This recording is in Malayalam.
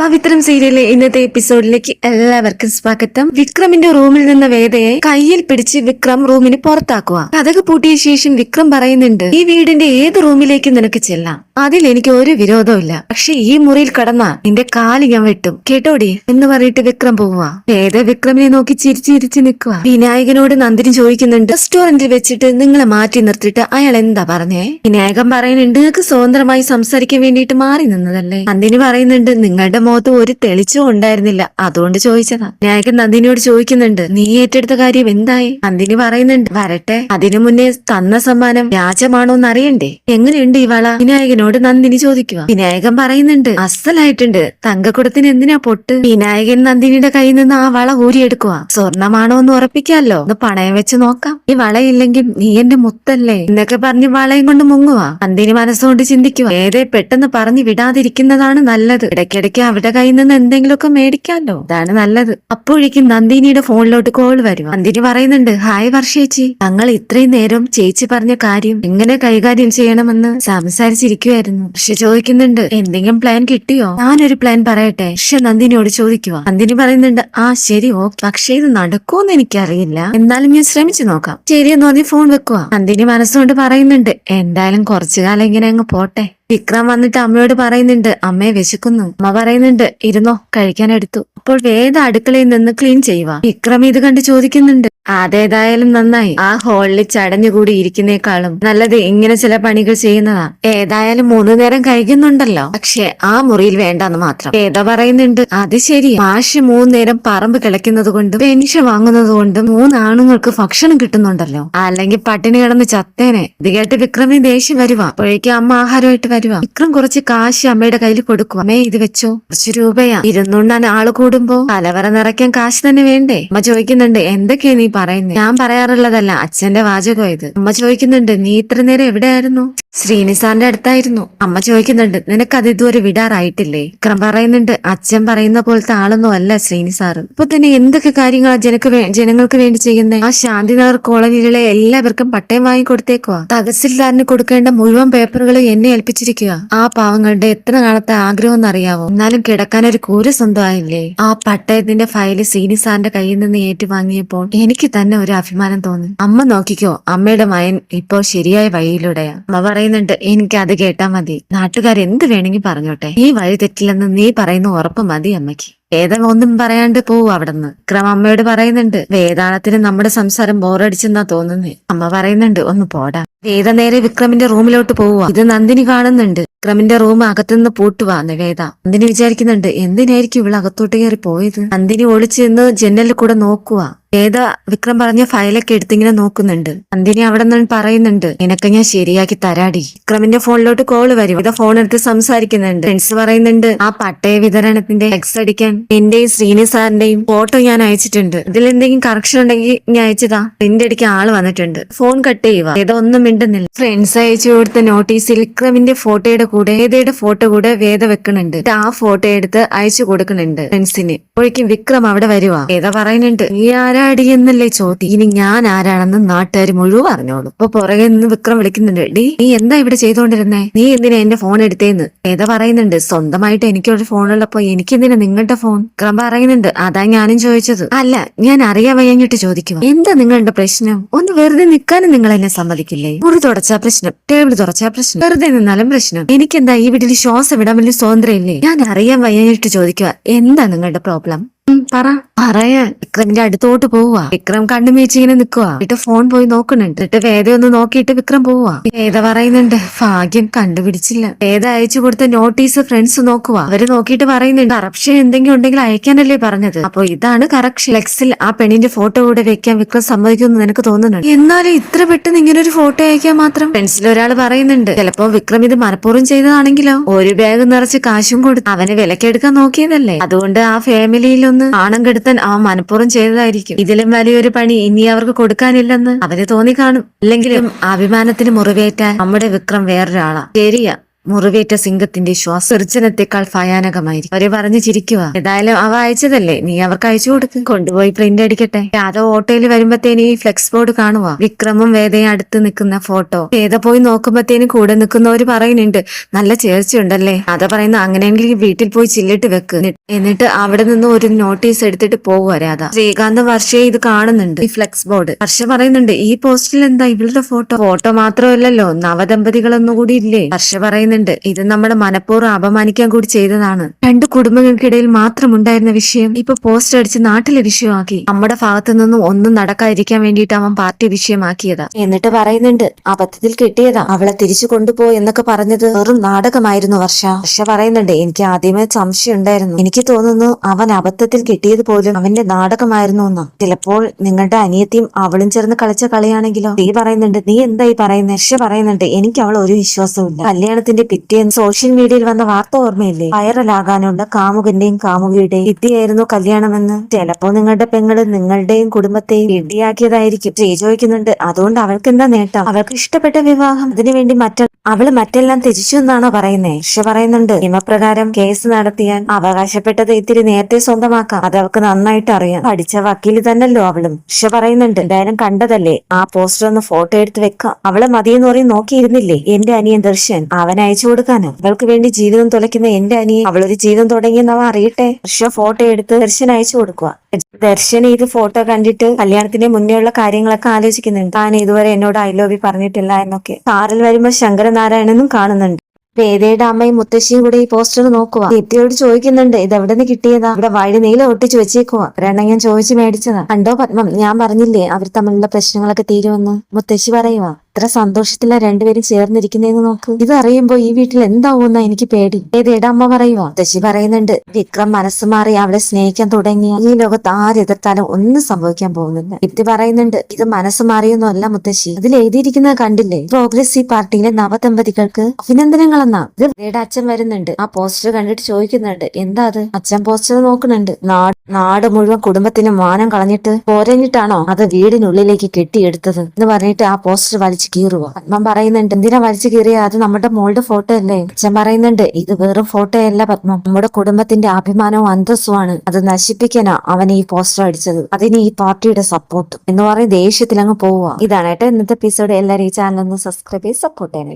പവിത്രം സീരിയലിലെ ഇന്നത്തെ എപ്പിസോഡിലേക്ക് എല്ലാവർക്കും സ്വാഗതം. വിക്രമിന്റെ റൂമിൽ നിന്ന് വേദയെ കയ്യിൽ പിടിച്ച് വിക്രം റൂമിന് പുറത്താക്കുക. കഥക് പൂട്ടിയ ശേഷം വിക്രം പറയുന്നുണ്ട് ഈ വീടിന്റെ ഏത് റൂമിലേക്കും നിനക്ക് ചെല്ലാം. അതിൽ എനിക്ക് ഒരു വിരോധമില്ല പക്ഷെ ഈ മുറിയിൽ കടന്ന നിന്റെ കാൽ ഞാൻ വെട്ടും. കേട്ടോടി? എന്ന് പറഞ്ഞിട്ട് വിക്രം പോവുക വേദ വിക്രമിനെ നോക്കി ചിരിച്ചു ചിരിച്ചു നിൽക്കുക വിനായകനോട് നന്ദിനി ചോദിക്കുന്നുണ്ട് റെസ്റ്റോറന്റിൽ വെച്ചിട്ട് നിങ്ങളെ മാറ്റി നിർത്തിയിട്ട് അയാൾ എന്താ പറഞ്ഞേ? വിനായകൻ പറയുന്നുണ്ട് നിങ്ങൾക്ക് സ്വതന്ത്രമായി സംസാരിക്കാൻ വേണ്ടിയിട്ട് മാറി നിന്നതല്ലേ? നന്ദിനി പറയുന്നുണ്ട് നിങ്ങളുടെ മുഖത്ത് ഒരു തെളിച്ചവും ഉണ്ടായിരുന്നില്ല. അതുകൊണ്ട് ചോദിച്ചതാ. വിനായകൻ നന്ദിനിയോട് ചോദിക്കുന്നുണ്ട് നീ ഏറ്റെടുത്ത കാര്യം എന്തായി? നന്ദിനി പറയുന്നുണ്ട് വരട്ടെ. അതിനു മുന്നേ തന്ന സമ്മാനം വ്യാജമാണോന്ന് അറിയണ്ടേ എങ്ങനെയുണ്ട് ഇവള? വള വിനായകനോട് നന്ദിനി ചോദിക്കുക വിനായകൻ പറയുന്നുണ്ട് അസലായിട്ടുണ്ട്. തങ്കക്കുടത്തിന് എന്തിനാ പൊട്ട്? വിനായകൻ നന്ദിനിയുടെ കയ്യിൽ നിന്ന് ആ വള ഊരിയെടുക്കുക സ്വർണമാണോ എന്ന് ഉറപ്പിക്കാമല്ലോ ഒന്ന് പണയം വെച്ച് നോക്കാം. ഈ വളയില്ലെങ്കിൽ നീ എന്റെ മുത്തല്ലേ? എന്നൊക്കെ പറഞ്ഞ് വളയും കൊണ്ട് മുങ്ങുക നന്ദിനി മനസ്സുകൊണ്ട് ചിന്തിക്കുക ഏതേ പെട്ടെന്ന് പറഞ്ഞു വിടാതിരിക്കുന്നതാണ് നല്ലത്. ഇടയ്ക്കിടയ്ക്ക് അവിടെ കയ്യിൽ നിന്ന് എന്തെങ്കിലുമൊക്കെ മേടിക്കാമല്ലോ അതാണ് നല്ലത്. അപ്പോഴേക്കും നന്ദിനിയുടെ ഫോണിലോട്ട് കോൾ വരും നന്ദിനി പറയുന്നുണ്ട് ഹായ് വർഷേച്ചി. തങ്ങൾ ഇത്രയും നേരം ചേച്ചി പറഞ്ഞ കാര്യം എങ്ങനെ കൈകാര്യം ചെയ്യണമെന്ന് സംസാരിച്ചിരിക്കുവായിരുന്നു. പക്ഷെ ചോദിക്കുന്നുണ്ട് എന്തെങ്കിലും പ്ലാൻ കിട്ടിയോ? ഞാനൊരു പ്ലാൻ പറയട്ടെ. പക്ഷെ നന്ദിനിയോട് ചോദിക്കുക നന്ദിനി പറയുന്നുണ്ട് ആ ശരി ഓ പക്ഷെ ഇത് നടക്കുമെന്ന് എനിക്കറിയില്ല. എന്നാലും ഞാൻ ശ്രമിച്ചു നോക്കാം. ശരി എന്ന് പറഞ്ഞ് ഫോൺ വെക്കുക നന്ദിനി മനസ്സുകൊണ്ട് പറയുന്നുണ്ട് എന്തായാലും കുറച്ചു കാലം ഇങ്ങനെ അങ്ങ് പോട്ടെ. വിക്രം വന്നിട്ട് അമ്മയോട് പറയുന്നുണ്ട് അമ്മയെ വിശക്കുന്നു. അമ്മ പറയുന്നുണ്ട് ഇരുന്നോ കഴിക്കാൻ എടുത്തു. അപ്പോൾ വേദ അടുക്കളയിൽ നിന്ന് ക്ലീൻ ചെയ്യുക വിക്രം ഇത് കണ്ട് ചോദിക്കുന്നുണ്ട് അതേതായാലും നന്നായി. ആ ഹോളിൽ ചടഞ്ഞുകൂടി ഇരിക്കുന്നേക്കാളും നല്ലത് ഇങ്ങനെ ചില പണികൾ ചെയ്യുന്നതാ. ഏതായാലും മൂന്നു നേരം കഴിക്കുന്നുണ്ടല്ലോ പക്ഷെ ആ മുറിയിൽ വേണ്ടെന്ന് മാത്രം. ഏതാ പറയുന്നുണ്ട്. അത് ശരി. മാഷ് മൂന്ന് നേരം പറമ്പ് കിളയ്ക്കുന്നത് കൊണ്ടും പെൻഷൻ വാങ്ങുന്നത് കൊണ്ടും മൂന്നാണുങ്ങൾക്ക് ഭക്ഷണം കിട്ടുന്നുണ്ടല്ലോ. അല്ലെങ്കിൽ പട്ടിണി കിടന്ന് ചത്തേനെ. ഇത് കേട്ട് വിക്രമിന് ദേഷ്യം വരുവാ. അപ്പോഴേക്കും അമ്മ ആഹാരമായിട്ട് വരുവാ. വിക്രം കുറച്ച് കാശ് അമ്മയുടെ കയ്യിൽ കൊടുക്കും. അമ്മേ ഇത് വെച്ചോ. കുറച്ച് രൂപയാ. ഇരുന്നുണ്ണാൻ ആൾ കൂടുമ്പോ കലവറ നിറയ്ക്കാൻ കാശ് തന്നെ വേണ്ടേ? അമ്മ ചോദിക്കുന്നുണ്ട് എന്തൊക്കെയാ നീ പറയുന്നത് ഞാൻ പറയാറുള്ളതല്ല അച്ഛന്റെ വാചകം ഇത്. അമ്മ ചോദിക്കുന്നുണ്ട് നീ ഇത്ര നേരം എവിടെയായിരുന്നു? ശ്രീനിസാറിന്റെ അടുത്തായിരുന്നു. അമ്മ ചോദിക്കുന്നുണ്ട് നിനക്ക് അത് ഇതുവരെ വിടാറായിട്ടില്ലേ? ക്രം പറയുന്നുണ്ട് അച്ഛൻ പറയുന്ന പോലത്തെ ആളൊന്നും അല്ല ശ്രീനിസാറ്. ഇപ്പൊ തന്നെ എന്തൊക്കെ കാര്യങ്ങളാ ജനക്ക് ജനങ്ങൾക്ക് വേണ്ടി ചെയ്യുന്നത് ആ ശാന്തിനഗർ കോളനിയിലെ എല്ലാവർക്കും പട്ടയം വാങ്ങി കൊടുത്തേക്കുവാ. തഹസിൽദാറിന് കൊടുക്കേണ്ട മുഴുവൻ പേപ്പറുകൾ എന്നെ ഏൽപ്പിച്ചിരിക്കുക ആ പാവങ്ങളുടെ എത്ര നാളത്തെ ആഗ്രഹം എന്നറിയാവോ എന്നാലും കിടക്കാൻ ഒരു കൂര സ്വന്തമായില്ലേ? ആ പട്ടയത്തിന്റെ ഫയൽ ശ്രീനിസാറിന്റെ കയ്യിൽ നിന്ന് ഏറ്റുവാങ്ങിയപ്പോൾ എനിക്ക് തന്നെ ഒരു അഭിമാനം തോന്നി. അമ്മ നോക്കിക്കോ അമ്മയുടെ മയൻ ഇപ്പോൾ ശരിയായ വഴിയിലൂടെയാ. അമ്മ പറയുന്നുണ്ട് എനിക്ക് അത് കേട്ടാ മതി. നാട്ടുകാർ എന്ത് വേണമെങ്കിൽ പറഞ്ഞോട്ടെ. ഈ വഴി തെറ്റില്ലെന്ന് നീ പറയുന്ന ഉറപ്പ് മതി അമ്മയ്ക്ക്. വേദം ഒന്നും പറയാണ്ട് പോവും അവിടുന്ന്. ക്രമ അമ്മയോട് പറയുന്നുണ്ട് വേദാളത്തിന് നമ്മുടെ സംസാരം ബോറടിച്ചെന്നാ തോന്നുന്നേ. അമ്മ പറയുന്നുണ്ട് ഒന്ന് പോടാ. വേദ നേരെ വിക്രമിന്റെ റൂമിലോട്ട് പോവുക. ഇത് നന്ദിനി കാണുന്നുണ്ട്. വിക്രമിന്റെ റൂം അകത്തുനിന്ന് പൂട്ടുവാന്ന് വേദ. നന്ദിനി വിചാരിക്കുന്നുണ്ട് എന്തിനായിരിക്കും ഇവിടെ അകത്തോട്ട് കയറി പോയത്? നന്ദിനി ഒളിച്ചു നിന്ന് ജനലിൽ കൂടെ നോക്കുക വേദ വിക്രം പറഞ്ഞ ഫയലൊക്കെ എടുത്തിങ്ങനെ നോക്കുന്നുണ്ട്. നന്ദിനി അവിടെ നിന്ന് പറയുന്നുണ്ട് നിനക്ക് ഞാൻ ശരിയാക്കി തരാടി. വിക്രമിന്റെ ഫോണിലോട്ട് കോൾ വരും. വേദ ഫോൺ എടുത്ത് സംസാരിക്കുന്നുണ്ട്. ഫ്രണ്ട്സ് പറയുന്നുണ്ട് ആ പട്ടയ വിതരണത്തിന്റെ എക്സ് അടിക്കാൻ എന്റെയും ശ്രീനി സാറിന്റെയും ഫോട്ടോ ഞാൻ അയച്ചിട്ടുണ്ട്. ഇതിൽ എന്തെങ്കിലും കറക്ഷൻ ഉണ്ടെങ്കിൽ ഞാൻ അയച്ചതാ. പ്രിന്റ് അടിക്കാൻ ആൾ വന്നിട്ടുണ്ട്. ഫോൺ കട്ട് ചെയ്യുക വേദ ഒന്നും മിണ്ടുന്നില്ല. ഫ്രണ്ട്സ് അയച്ചു കൊടുത്ത നോട്ടീസിൽ വിക്രമിന്റെ ഫോട്ടോയുടെ കൂടെ വേദയുടെ ഫോട്ടോ കൂടെ വേദ വെക്കുന്നുണ്ട്. ആ ഫോട്ടോ എടുത്ത് അയച്ചു കൊടുക്കുന്നുണ്ട് ഫ്രണ്ട്സിന് അപ്പോഴേക്കും വിക്രം അവിടെ വരുവാ. വേദ പറയുന്നുണ്ട് നീ ആരാടി എന്നല്ലേ ചോദ്യം. ഇനി ഞാൻ ആരാണെന്ന് നാട്ടുകാർ മുഴുവൻ അറിഞ്ഞോളൂ. അപ്പൊ പുറകെ നിന്ന് വിക്രം വിളിക്കുന്നുണ്ട് ഡി നീ എന്താ ഇവിടെ ചെയ്തോണ്ടിരുന്നേ? നീ എന്തിനാ എന്റെ ഫോൺ എടുത്തേന്ന്? വേദ പറയുന്നുണ്ട് സ്വന്തമായിട്ട് എനിക്കൊരു ഫോണുള്ളപ്പോ എനിക്കെന്തിനാ നിങ്ങളുടെ ഫോൺ വിക്രം പറയുന്നുണ്ട് അതാ ഞാനും ചോദിച്ചത്. അല്ല ഞാൻ അറിയാൻ വയ്യാഞ്ഞിട്ട് ചോദിക്കുക എന്താ നിങ്ങളുടെ പ്രശ്നം? ഒന്ന് വെറുതെ നിൽക്കാനും നിങ്ങൾ എന്നെ സമ്മതിക്കില്ലേ? മുറി തുടച്ചാ പ്രശ്നം ടേബിൾ തുടച്ചാ പ്രശ്നം. വെറുതെ നിന്നാലും പ്രശ്നം. എനിക്കെന്താ ഈ വീട്ടിൽ ശ്വാസം വിടാൻ വലിയ സ്വാതന്ത്ര്യം ഇല്ലേ ഞാൻ അറിയാൻ വയ്യായിട്ട് ചോദിക്കുക എന്താ നിങ്ങളുടെ പ്രോബ്ലം? പറ. പറയാൻ. വിക്രമിന്റെ അടുത്തോട്ട് പോവുക. വിക്രം കണ്ണു മീച്ചിങ്ങനെ നിൽക്കുക. എന്നിട്ട് ഫോൺ പോയി നോക്കുന്നുണ്ട്. എന്നിട്ട് വേദ ഒന്ന് നോക്കിയിട്ട് വിക്രം പോവുക. വേദ പറയുന്നുണ്ട് ഭാഗ്യം കണ്ടുപിടിച്ചില്ല. വേദ അയച്ചു കൊടുത്ത നോട്ടീസ് ഫ്രണ്ട്സ് നോക്കുക. അവർ നോക്കിയിട്ട് പറയുന്നുണ്ട് കറപ്ഷൻ എന്തെങ്കിലും ഉണ്ടെങ്കിൽ അയക്കാനല്ലേ പറഞ്ഞത്. അപ്പൊ ഇതാണ് കറക്ഷൻ ഫ്ലെക്സിൽ ആ പെണ്ണിന്റെ ഫോട്ടോ കൂടെ വെക്കാൻ വിക്രം സമ്മതിക്കുമെന്ന് നിനക്ക് തോന്നുന്നുണ്ട്. എന്നാലും ഇത്ര പെട്ടെന്ന് ഇങ്ങനെ ഒരു ഫോട്ടോ അയക്കാൻ മാത്രം? ഫ്രണ്ട്സിൽ ഒരാൾ പറയുന്നുണ്ട് ചിലപ്പോ വിക്രം ഇത് മനഃപൂർവം ചെയ്തതാണെങ്കിലോ? ഒരു ബാഗ് നിറച്ച് കാശും കൊടുത്ത് അവന് വിലക്കെടുക്കാൻ നോക്കിയതല്ലേ? അതുകൊണ്ട് ആ ഫാമിലിയിലൊന്ന് ആണം കെടുത്താൻ ആ മനഃപൂർവം ചെയ്തതായിരിക്കും. ഇതിലും വലിയൊരു പണി ഇനി അവർക്ക് കൊടുക്കാനില്ലെന്ന് അവന് തോന്നി കാണും ഇല്ലെങ്കിലും അഭിമാനത്തിന് മുറിവേറ്റാൻ നമ്മുടെ വിക്രം വേറൊരാളാ. ശരിയാ. മുറിവേറ്റ സിംഗത്തിന്റെ ശ്വാസർജനത്തെക്കാൾ ഭയാനകമായിരിക്കും. അവർ പറഞ്ഞു ചിരിക്കുക. ഏതായാലും അവ അയച്ചതല്ലേ? നീ അവർക്ക് അയച്ചു കൊടുക്കും. കൊണ്ടുപോയി പ്രിന്റ് അടിക്കട്ടെ. യാദവ് ഓട്ടോയിൽ വരുമ്പത്തേനും ഈ ഫ്ലെക്സ് ബോർഡ് കാണുക വിക്രമും വേദയും അടുത്ത് നിൽക്കുന്ന ഫോട്ടോ. വേദ പോയി നോക്കുമ്പത്തേനും കൂടെ നിൽക്കുന്നവര് പറയുന്നുണ്ട് നല്ല ചേർച്ചയുണ്ടല്ലേ അത പറയുന്ന അങ്ങനെയെങ്കിൽ വീട്ടിൽ പോയി ചില്ലിട്ട് വെക്ക്. എന്നിട്ട് അവിടെ നിന്ന് ഒരു നോട്ടീസ് എടുത്തിട്ട് പോകുക രാധ. ശ്രീകാന്ത് വർഷയെ ഇത് കാണുന്നുണ്ട്. ഈ ഫ്ലെക്സ് ബോർഡ്. വർഷ പറയുന്നുണ്ട് ഈ പോസ്റ്റിൽ എന്താ ഇവളുടെ ഫോട്ടോ? ഫോട്ടോ മാത്രമല്ലല്ലോ നവദമ്പതികളൊന്നും കൂടി ഇല്ലേ? വർഷ പറയുന്നുണ്ട് ഇത് നമ്മുടെ മനഃപൂർവം അപമാനിക്കാൻ കൂടി ചെയ്തതാണ്. രണ്ട് കുടുംബങ്ങൾക്കിടയിൽ മാത്രം ഉണ്ടായിരുന്ന വിഷയം ഇപ്പൊ പോസ്റ്റ് അടിച്ച് നാട്ടിലെ വിഷയമാക്കി. നമ്മുടെ ഭാഗത്തു നിന്നും ഒന്നും നടക്കാതിരിക്കാൻ വേണ്ടിയിട്ട് അവൻ പാർട്ടി വിഷയമാക്കിയതാ. എന്നിട്ട് പറയുന്നുണ്ട് അബദ്ധത്തിൽ കിട്ടിയതാ. അവളെ തിരിച്ചു കൊണ്ടുപോ എന്നൊക്കെ പറഞ്ഞത് വെറും നാടകമായിരുന്നു വർഷ. വർഷ പറയുന്നുണ്ട് എനിക്ക് ആദ്യമേ സംശയം ഉണ്ടായിരുന്നു. എനിക്ക് തോന്നുന്നു അവൻ അബദ്ധത്തിൽ കിട്ടിയത് പോലും അവന്റെ നാടകമായിരുന്നു എന്ന്. ചിലപ്പോൾ നിങ്ങളുടെ അനിയത്തിയും അവളും ചേർന്ന് കളിച്ച കളിയാണെങ്കിലോ? നീ പറയുന്നുണ്ട് നീ എന്തായി പറയുന്നത് വർഷ പറയുന്നുണ്ട് എനിക്ക് അവൾ ഒരു വിശ്വാസവും കല്യാണത്തിന്റെ പിറ്റേന്ന് സോഷ്യൽ മീഡിയയിൽ വന്ന വാർത്ത ഓർമ്മയില്ലേ? വൈറലാകാനുള്ള കാമുകന്റെയും കാമുകിയുടെയും വിദ്യയായിരുന്നു കല്യാണമെന്ന്. ചിലപ്പോ നിങ്ങളുടെ പെങ്ങൾ നിങ്ങളുടെയും കുടുംബത്തെയും ഇടിയാക്കിയതായിരിക്കും ശ്രീ ചോദിക്കുന്നുണ്ട് അതുകൊണ്ട് അവൾക്ക് എന്താ നേട്ടം? അവൾക്ക് ഇഷ്ടപ്പെട്ട വിവാഹം. അതിനുവേണ്ടി മറ്റ അവൾ മറ്റെല്ലാം തിരിച്ചു എന്നാണോ പറയുന്നേ? പക്ഷെ പറയുന്നുണ്ട് നിയമപ്രകാരം കേസ് നടത്തിയാൽ അവകാശപ്പെട്ടത് ഇത്തിരി നേരത്തെ സ്വന്തമാക്കാം. അത് അവൾക്ക് നന്നായിട്ട് അറിയാം. പഠിച്ച വക്കീൽ തന്നല്ലോ അവളും. പക്ഷെ പറയുന്നുണ്ട് എന്തായാലും കണ്ടതല്ലേ? ആ പോസ്റ്റർ ഒന്ന് ഫോട്ടോ എടുത്ത് വെക്കാം. അവളെ മതിയെന്ന് പറയും നോക്കിയിരുന്നില്ലേ? എന്റെ അനിയൻ ദർശൻ. അവൻ അയച്ചു കൊടുക്കാനോ? അവൾക്ക് വേണ്ടി ജീവിതം തുലയ്ക്കുന്ന എന്റെ അവൾ അവളൊരു ജീവിതം തുടങ്ങിയെന്ന് അവ അറിയട്ടെ? ഹർഷ ഫോട്ടോ എടുത്ത് ദർശൻ അയച്ചു കൊടുക്കുക ദർശൻ ഇത് ഫോട്ടോ കണ്ടിട്ട് കല്യാണത്തിന് മുന്നേ ഉള്ള കാര്യങ്ങളൊക്കെ ആലോചിക്കുന്നുണ്ട്. താൻ ഇതുവരെ എന്നോട് ഐ ലവ് പറഞ്ഞിട്ടില്ല എന്നൊക്കെ. കാറിൽ വരുമ്പോ ശങ്കരനാരായണനും കാണുന്നുണ്ട്. വേദയുടെ അമ്മയും മുത്തശ്ശിയും കൂടെ ഈ പോസ്റ്റർ നോക്കുക ദീപ്തിയോട് ചോദിക്കുന്നുണ്ട് ഇത് എവിടെ നിന്ന് കിട്ടിയതാ? ഇവിടെ വഴി നീല ഒട്ടിച്ചു വെച്ചേക്കുക ഒരെണ്ണം ഞാൻ ചോദിച്ചു മേടിച്ചതാ. കണ്ടോ പത്മം? ഞാൻ പറഞ്ഞില്ലേ അവർ തമ്മിലുള്ള പ്രശ്നങ്ങളൊക്കെ തീരുമെന്ന്? മുത്തശ്ശി പറയുവാ. ഇത്ര സന്തോഷത്തിലാ രണ്ടുപേരും ചേർന്നിരിക്കുന്നതെന്ന് നോക്ക്. ഇത് അറിയുമ്പോ ഈ വീട്ടിൽ എന്താവും എനിക്ക് പേടി. ഏത് അമ്മ പറയുമോ ദശി പറയുന്നുണ്ട് വിക്രം മനസ്സ് മാറി അവളെ സ്നേഹിക്കാൻ തുടങ്ങിയ ഈ ലോകത്ത് ആരെതിർത്താലും ഒന്നും സംഭവിക്കാൻ പോകുന്നില്ല. ദീപ്തി പറയുന്നുണ്ട് ഇത് മനസ്സ് മാറിയൊന്നുമല്ല മുത്തശ്ശി. അതിൽ എഴുതിയിരിക്കുന്നത് കണ്ടില്ലേ? പ്രോഗ്രസീവ് പാർട്ടിയിലെ നവദമ്പതികൾക്ക് അഭിനന്ദനങ്ങളെന്നാ. ഇത് അച്ഛൻ വരുന്നുണ്ട്. ആ പോസ്റ്റർ കണ്ടിട്ട് ചോദിക്കുന്നുണ്ട് എന്താ അത്? അച്ഛൻ പോസ്റ്റർ നോക്കുന്നുണ്ട് നാട് നാട് മുഴുവൻ കുടുംബത്തിന് മാനം കളഞ്ഞിട്ട് പോരഞ്ഞിട്ടാണോ? അത് വീടിനുള്ളിലേക്ക് കെട്ടിയെടുത്തത്. എന്ന് പറഞ്ഞിട്ട് ആ പോസ്റ്റർ വലിച്ചു കീറുക പത്മം പറയുന്നുണ്ട് എന്തിനാ വലിച്ചു കീറിയ? അത് നമ്മുടെ മോളുടെ ഫോട്ടോ അല്ലേ? അച്ഛൻ പറയുന്നുണ്ട് ഇത് വെറും ഫോട്ടോ അല്ല പത്മ. നമ്മുടെ കുടുംബത്തിന്റെ അഭിമാനവും അന്തസ്സുമാണ്. അത് നശിപ്പിക്കാനാ അവൻ ഈ പോസ്റ്റർ അടിച്ചത്. അതിന് ഈ പാർട്ടിയുടെ സപ്പോർട്ട് എന്ന് പറയും ദേഷ്യത്തിൽ അങ്ങ് പോവുക ഇതാണ് കേട്ടോ ഇന്നത്തെ എപ്പിസോഡ് എല്ലാവരും ഈ ചാനൽ ഒന്ന് സബ്സ്ക്രൈബ് ചെയ്ത് സപ്പോർട്ട് ചെയ്യാനായിട്ട്